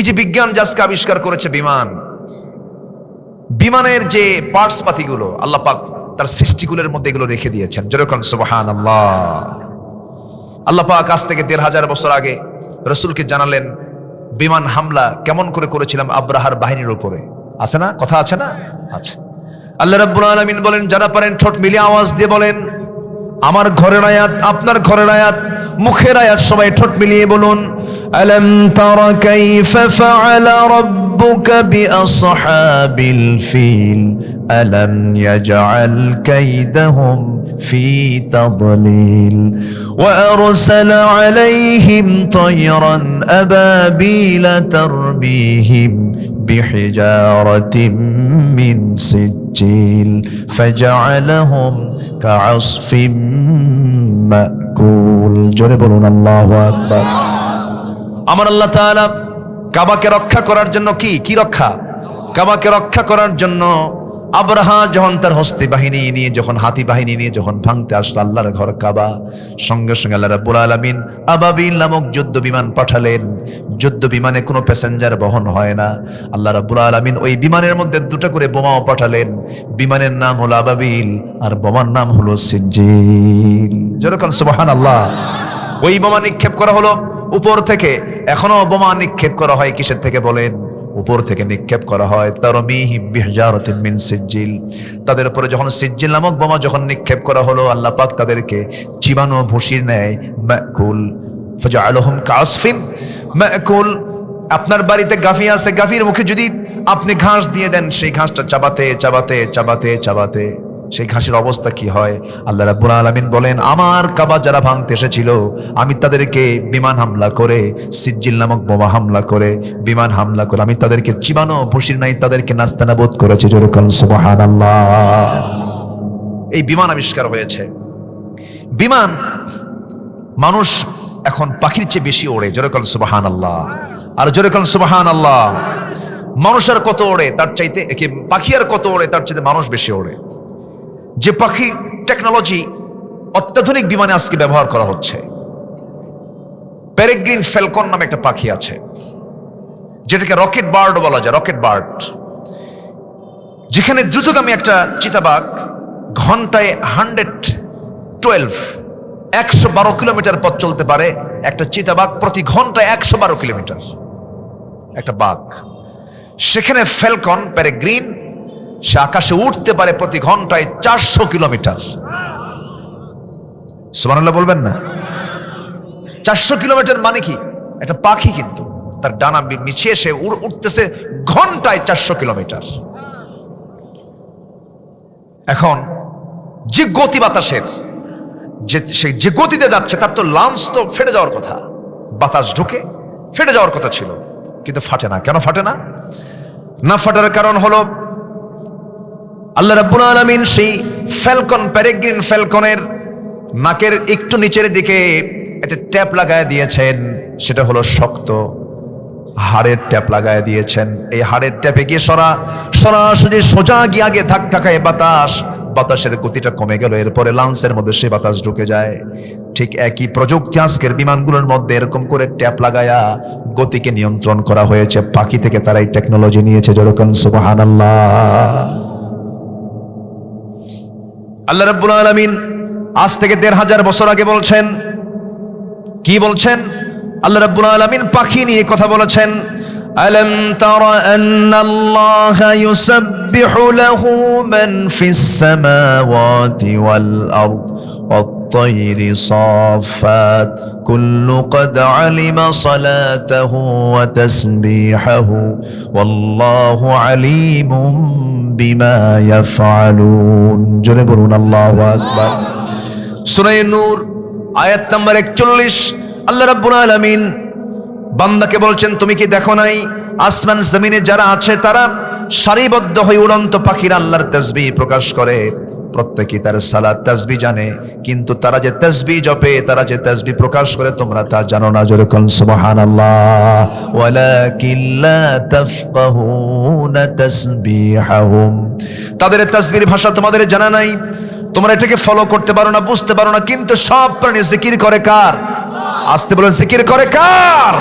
এই যে বিজ্ঞান জাজকে আবিষ্কার করেছে বিমান, বিমানের যে পার্টস পাতিগুলো, আল্লাহ পাক তার সৃষ্টিগুলোর মধ্যে এগুলো রেখে দিয়েছেন। যেরকম সুবাহান আল্লাহ আল্লাহ পাক আজ থেকে দেড় হাজার বছর আগে রসুলকে জানালেন, বিমান হামলা কেমন করে করেছিলাম আব্রাহার বাহিনীর উপরে। আছে না? কথা আছে না? আচ্ছা আল্লাহ রাব্বুল আলামিন বলেন, যারা পারেন ঠোঁট মিলিয়ে আওয়াজ দিয়ে বলেন আমার ঘরের আয়াত, আপনার ঘরের আয়াত, মুখের আয়াত সবাই ঠোঁট মিলিয়ে বলুন, আলম তারা কাইফা ফাআলা ربك بأصحاب الفيل ألم يجعل كيدهم في تضليل؟ وأرسل عليهم طيرا أبابيل ترميهم بحجارة من سجيل فجعلهم كعصف مأكول. جرب الله أكبر. أمر الله تعالى কাবাকে রক্ষা করার জন্য কি? কি রক্ষা? কাবাকে রক্ষা করার জন্য আব্রাহা যখন তার হস্তি বাহিনী নিয়ে, যখন হাতি বাহিনী নিয়ে, যখন ভাঙতে আসলো আল্লাহর ঘর কাবা, সঙ্গে সঙ্গে আল্লাহ রাব্বুল আলামিন আবাবিল নামক যুদ্ধ বিমান পাঠালেন। যুদ্ধ বিমানে কোনো প্যাসেঞ্জার বহন হয় না। আল্লাহ রাব্বুল আলামিন ওই বিমানের মধ্যে দুটো করে বোমাও পাঠালেন। বিমানের নাম হলো আবাবিল, আর বোমার নাম হলো সিজ্জিল যেরকম সুবাহান আল্লাহ ওই বোমা নিক্ষেপ করা হলো উপর থেকে। এখনও বোমা নিক্ষেপ করা হয় কিসের থেকে বলেন? উপর থেকে নিক্ষেপ করা হয়। মিন সিজ্জিল। তাদের উপরে যখন সিজ্জিল নামক বোমা যখন নিক্ষেপ করা হলো, আল্লাহ পাক তাদেরকে চিবানো ফাজআলহুম কাসফিম মাকুল। আপনার বাড়িতে গাফি আছে গাফির মুখে যদি আপনি ঘাস দিয়ে দেন, সেই ঘাসটা চাবাতে চাবাতে চাবাতে চাবাতে। সেই ঘাসের অবস্থা কি হয়? আল্লাহ রাব্বুল আলামিন বলেন, আমার কাবা যারা ভাঙতে এসেছিল, আমি তাদেরকে বিমান হামলা করে, সিজ্জিল নামক বোমা হামলা করে, বিমান হামলা করে, আমি তাদেরকে চিবানো ভুসির নাই, তাদেরকে নাস্তানাবোধ করেছি। এই বিমান আবিষ্কার হয়েছে। বিমান মানুষ এখন পাখির চেয়ে বেশি ওড়ে। যেরকম সুবাহান আল্লাহ আর যেরকম সুবাহান আল্লাহ মানুষ আর কত ওড়ে, তার চাইতে পাখি আর কত ওড়ে, তার চাইতে মানুষ বেশি ওড়ে। যে পাখি টেকনোলজি অত্যাধুনিক বিমানে আজকে ব্যবহার করা হচ্ছে। প্যারেগ্রিন ফ্যালকন নামে একটা পাখি আছে, যেটাকে রকেট বার্ড বলা যায় রকেট বার্ড যেখানে দ্রুতগামী একটা চিতাবাঘ ঘন্টায় হান্ড্রেড টুয়েলভ একশো বারো কিলোমিটার পথ চলতে পারে একটা চিতাবাঘ প্রতি ঘন্টায় একশো বারো কিলোমিটার। একটা বাঘ। সেখানে ফ্যালকন প্যারেগ্রিন সে আকাশে উঠতে পারে প্রতি ঘন্টায় চারশো কিলোমিটার। সুমানুল্লাহ বলবেন না? চারশো কিলোমিটার মানে কি? একটা পাখি কিন্তু, তার ডানা মিছিয়ে সে উঠতেছে ঘন্টায় চারশো কিলোমিটার। এখন, যে গতি বাতাসের, যে সে যে গতিতে যাচ্ছে, তার তো লাঞ্চ তো ফেটে যাওয়ার কথা। বাতাস ঢুকে ফেটে যাওয়ার কথা ছিল, কিন্তু ফাটে না। কেন ফাটে না? না ফাটার কারণ হলো আল্লাহ রাব্বুল আলামিন সেই ফ্যালকন প্যারেগ্রিন ফ্যালকনের নাকের একটু নিচের দিকে একটা ট্যাপ লাগায় দিয়েছেন, সেটা হলো শক্ত হাড়ের ট্যাপ লাগায় দিয়েছেন। এই হাড়ের ট্যাপে গিয়ে সরা, সরাসরি সোজা গিয়ে আগে ধাক ধাকায় বাতাস, বাতাসের গতিটা কমে গেল, এরপরে লান্সের মধ্যে সে বাতাস ঢুকে যায়। ঠিক একই প্রযুক্তি আজকের বিমানগুলোর মধ্যে এরকম করে ট্যাপ লাগায়া গতিকে নিয়ন্ত্রণ করা হয়েছে। পাখি থেকে তারা এই টেকনোলজি নিয়েছে যেরকম সুবহানাল্লাহ। আল্লাহ রাব্বুল আলামিন আজ থেকে দেড় হাজার বছর আগে বলছেন কি বলছেন আল্লাহ রাব্বুল আলামিন পাখি নিয়ে কথা বলেছেন ألم تر أن الله يسبح له من في السماوات والأرض والطير صافات كل قد علم صلاته وتسبيحه والله عليم بما يفعلون جربون الله أكبر সুরাই নূর আয়াত নাম্বার একচল্লিশ আল্লাহ রাব্বুল আলামিন বান্দাকে বলছেন তুমি কি দেখো নাই আসমান জমিনে যারা আছে তারা সারিবদ্ধ হয়ে উড়ন্ত পাখির আল্লাহর তসবি প্রকাশ করে প্রত্যেকে তার সালাত তসবি জানে, কিন্তু তারা যে তসবি জপে, তারা যে তসবি প্রকাশ করে, তোমরা তা জানো না। ওয়ালাকিন লা তাফকাহুনা তাসবিহাহুম। তাদের তসবির ভাষা তোমাদের জানা নাই। তোমরা এটাকে ফলো করতে পারো না, বুঝতে পারো না, কিন্তু সব প্রাণী জিকির করে কার? আসতে বলেন, জিকির করে কার?